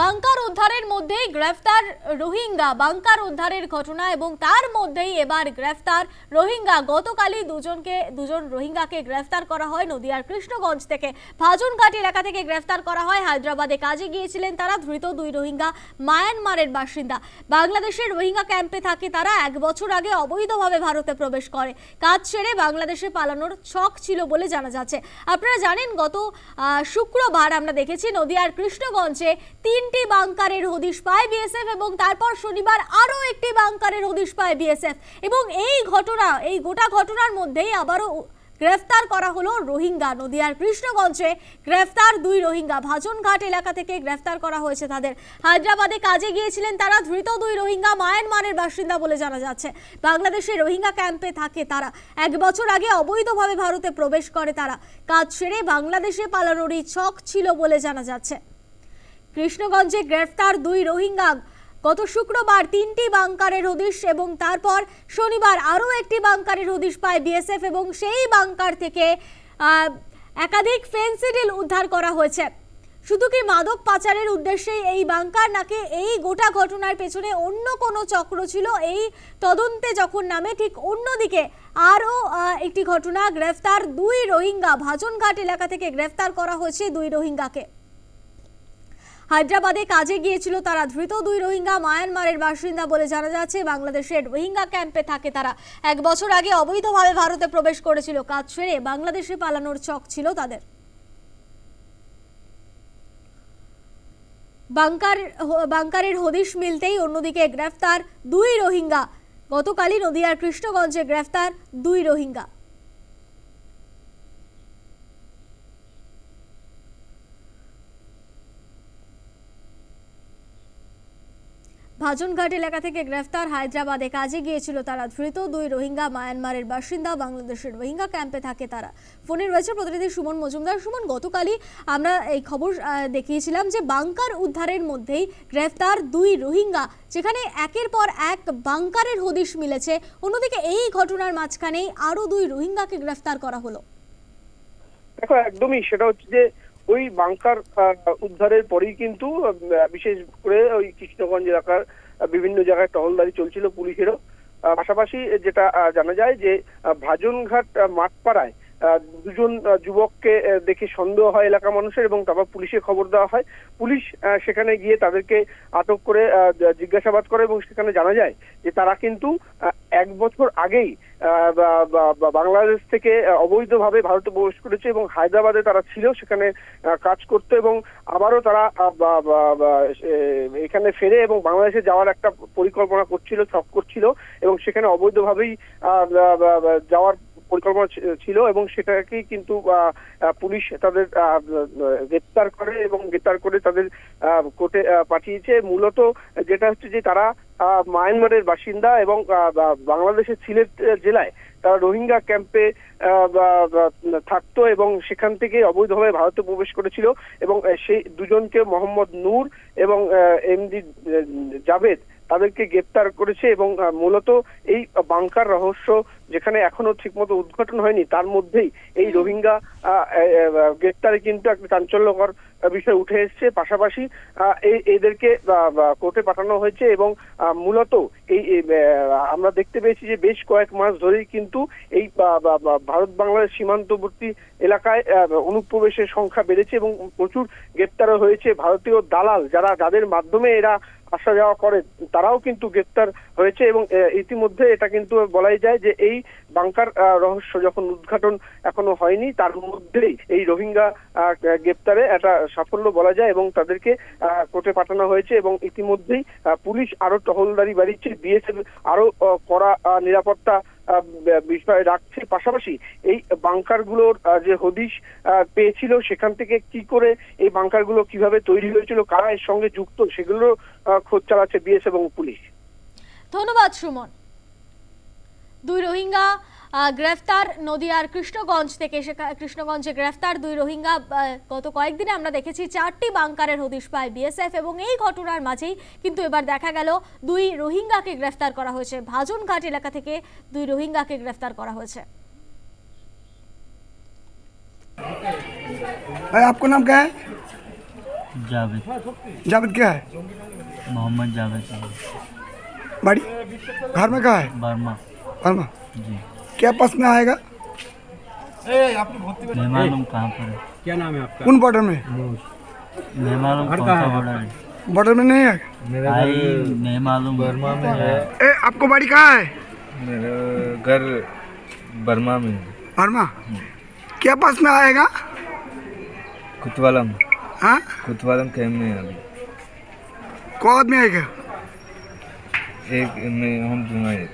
Bunker উদ্ধারের মধ্যেই গ্রেফতার রোহিঙ্গা। বাংকার উদ্ধারের ঘটনা এবং তার মধ্যেই এবার গ্রেফতার রোহিঙ্গা। গতকালই দুজনকে, দুজন রোহিঙ্গাকে গ্রেফতার করা হয় নদিয়ার কৃষ্ণগঞ্জ থেকে। ভাজনঘাট এলাকা থেকে গ্রেফতার করা হয় হায়দ্রাবাদে। কাজে গিয়েছিলেন তারা ধৃত দুই রোহিঙ্গা, মায়ানমারের বাসিন্দা। বাংলাদেশের রোহিঙ্গা ক্যাম্পে থাকে তারা এক বছর আগে অবৈধভাবে ভারতে প্রবেশ করে। কাজ ছেড়ে বাংলাদেশে পালানোর ছক ছিল বলে জানা যাচ্ছে। আপনারা জানেন, গত শুক্রবার আমরা দেখেছি নদিয়ার কৃষ্ণগঞ্জে তিনটি বাংকারের হদিশ পায় বিএসএফ এবং তারপর শনিবার আরও একটি বাংকারের হদিশ পায় বিএসএফ। এবং এই ঘটনা, এই গোটা ঘটনার মধ্যেই আবারও গ্রেফতার করা হলো রোহিঙ্গা নদিয়ার কৃষ্ণগঞ্জে। গ্রেফতার দুই রোহিঙ্গা। ভাজনঘাট এলাকা থেকে গ্রেফতার করা হয়েছে তাদের। হায়দ্রাবাদে কাজে গিয়েছিলেন তারা। ধৃত দুই রোহিঙ্গা মায়ানমারের বাসিন্দা বলে জানা যাচ্ছে। বাংলাদেশে রোহিঙ্গা ক্যাম্পে থাকে তারা। এক বছর আগে অবৈধভাবে ভারতে প্রবেশ করে তারা। কাজ ছেড়ে বাংলাদেশে পালানোরই ছক ছিল বলে জানা যাচ্ছে। কৃষ্ণগঞ্জে গ্রেফতার দুই রোহিঙ্গা। গত শুক্রবার তিনটি বাংকারের হদিশ এবং তারপর শনিবার আরও একটি বাংকারের হদিশ পায় বিএসএফ এবং সেই বাংকার থেকে একাধিক ফেন্সিডিল উদ্ধার করা হয়েছে। শুধু কি মাদক পাচারের উদ্দেশ্যে এই বাংকার নাকি এই গোটা ঘটনার পেছনে অন্য কোনো চক্র ছিল? এই তদন্তে যখন নামে, ঠিক অন্যদিকে আরও একটি ঘটনা, গ্রেফতার দুই রোহিঙ্গা। ভাজনঘাট এলাকা থেকে গ্রেফতার করা হয়েছে দুই রোহিঙ্গাকে। হায়দ্রাবাদে কাজে গিয়েছিল তারা। ধৃত দুই রোহিঙ্গা মায়ানমারের বাসিন্দা বলে জানা যাচ্ছে, বাংলাদেশের রোহিঙ্গা ক্যাম্পে থাকে তারা। এক বছর আগে অবৈধভাবে ভারতে প্রবেশ করেছিল। কাজ ছেড়ে বাংলাদেশে পালানোর চক ছিল তাদের। বাংকার বাংকারের হদিশ মিলতেই অন্যদিকে গ্রেফতার দুই রোহিঙ্গা। গতকালই নদিয়ার কৃষ্ণগঞ্জে গ্রেফতার দুই রোহিঙ্গা। ভাজনঘাট এলাকা থেকে গ্রেফতার হায়দ্রাবাদে কাজে গিয়েছিল তারা। ধৃত দুই রোহিঙ্গা মায়ানমারের বাসিন্দা, বাংলাদেশের রোহিঙ্গা ক্যাম্পে থাকে তারা। ফোনে রয়েছে প্রতিনিধি সুমন মজুমদার। সুমন, গতকালই আমরা এই খবর দেখিয়েছিলাম যে বাংকার উদ্ধারের মধ্যেই গ্রেফতার দুই রোহিঙ্গা, যেখানে একের পর এক বাংকারের হদিশ মিলেছে। অন্যদিকে এই ঘটনার মাঝখানেই আরও দুই রোহিঙ্গাকে গ্রেফতার করা হলো। দেখো, একদমই সেটা হচ্ছে যে ওই বাংকার উদ্ধারের পরেই কিন্তু বিশেষ করে ওই কৃষ্ণগঞ্জ এলাকার বিভিন্ন জায়গায় টহলদারি চলছিল পুলিশেরও। পাশাপাশি যেটা জানা যায় যে ভাজনঘাট মাঠপাড়ায় দুজন যুবককে দেখে সন্দেহ হয় এলাকা মানুষের এবং তারপর পুলিশে খবর দেওয়া হয়। পুলিশ সেখানে গিয়ে তাদেরকে আটক করে জিজ্ঞাসাবাদ করে এবং সেখানে জানা যায় যে তারা কিন্তু এক বছর আগেই বাংলাদেশ থেকে অবৈধভাবে ভারতে প্রবেশ করেছে এবং হায়দ্রাবাদে তারা ছিল, সেখানে কাজ করতো এবং আবারও তারা এখানে ফেরে এবং বাংলাদেশে যাওয়ার একটা পরিকল্পনা করছিল ছক করছিল এবং সেখানে অবৈধভাবেই যাওয়ার পরিকল্পনা ছিল এবং সেটাকেই কিন্তু পুলিশ তাদের গ্রেপ্তার করে এবং গ্রেপ্তার করে তাদের কোর্টে পাঠিয়েছে। মূলত যেটা হচ্ছে যে তারা মায়ানমারের বাসিন্দা এবং বাংলাদেশের সিলেট জেলায় তারা রোহিঙ্গা ক্যাম্পে থাকতো এবং সেখান থেকে অবৈধভাবে ভারতে প্রবেশ করেছিল এবং সেই দুজনকে মোহাম্মদ নূর এবং এমডি জাভেদ তাদেরকে গ্রেপ্তার করেছে এবং মূলত এই বাংকার রহস্য যেখানে এখনও ঠিকমতো উদ্ঘাটন হয়নি তার মধ্যেই এই রোহিঙ্গা গ্রেপ্তারে কিন্তু একটা চাঞ্চল্যকর বিষয় উঠে এসেছে। পাশাপাশি এই- এদেরকে কোর্টে পাঠানো হয়েছে এবং মূলত এই আমরা দেখতে পেয়েছি যে বেশ কয়েক মাস ধরেই কিন্তু এই ভারত বাংলাদেশ সীমান্তবর্তী এলাকায় অনুপ্রবেশের সংখ্যা বেড়েছে এবং প্রচুর গ্রেপ্তারও হয়েছে ভারতীয় দালাল যারা যাদের মাধ্যমে এরা আসা যাওয়া করে তারাও কিন্তু গ্রেপ্তার হয়েছে এবং ইতিমধ্যে এটা কিন্তু বলাই যায় যে এই বাংকার রহস্য যখন উদ্ঘাটন এখনও হয়নি, তার মধ্যেই এই রোহিঙ্গা গ্রেপ্তারে একটা সাফল্য বলা যায় এবং তাদেরকে কোর্টে পাঠানো হয়েছে এবং ইতিমধ্যেই পুলিশ আরও টহলদারি বাড়িয়েছে, বিএসএফ আরও কড়া নিরাপত্তা বিষয় রাখছে। পাশাপাশি এই বাংকারগুলোর যে হদিশ পেয়েছিল, সেখান থেকে কি করে এই বাংকারগুলো কীভাবে তৈরি হয়েছিল, কারা এর সঙ্গে যুক্ত, সেগুলো খোঁজ চালাচ্ছে বিএস এবং পুলিশ। ধন্যবাদ, সুমন। দুই রোহিঙ্গা আহ, গ্রেফতার নদিয়ার কৃষ্ণগঞ্জ থেকে সেখা- কৃষ্ণগঞ্জে গ্রেফতার দুই রোহিঙ্গা আহ, গত কয়েকদিনে আমরা দেখেছি চারটি বাংকারের হদিশ পায় বিএসএফ এবং এই ঘটনার মাঝেই কিন্তু এবার দেখা গেল দুই রোহিঙ্গাকে গ্রেফতার করা হয়েছে ভাজনঘাট এলাকা থেকে দুই রোহিঙ্গাকে গ্রেফতার করা হয়েছে भाई आपका नाम क्या है जावेद जावेद क्या है मोहम्मद जावेद बाड़ी घर में कहा है वर्मा वर्मा जी। क्या पास में आएगा? कहाँ पर है? क्या नाम है आपका? उन बॉर्डर में? कौन सा बॉर्डर है? बॉर्डर में नहीं आएगा भाई नहीं मालूम बर्मा में है। ए आपको बाड़ी कहाँ है? मेरा घर बर्मा में है। वर्मा क्या पास में आएगा? कुतवालम। हाँ? कुतवालम कैम्प में है अभी। कौ आदमी आएगा? एक में हम दूँगा एक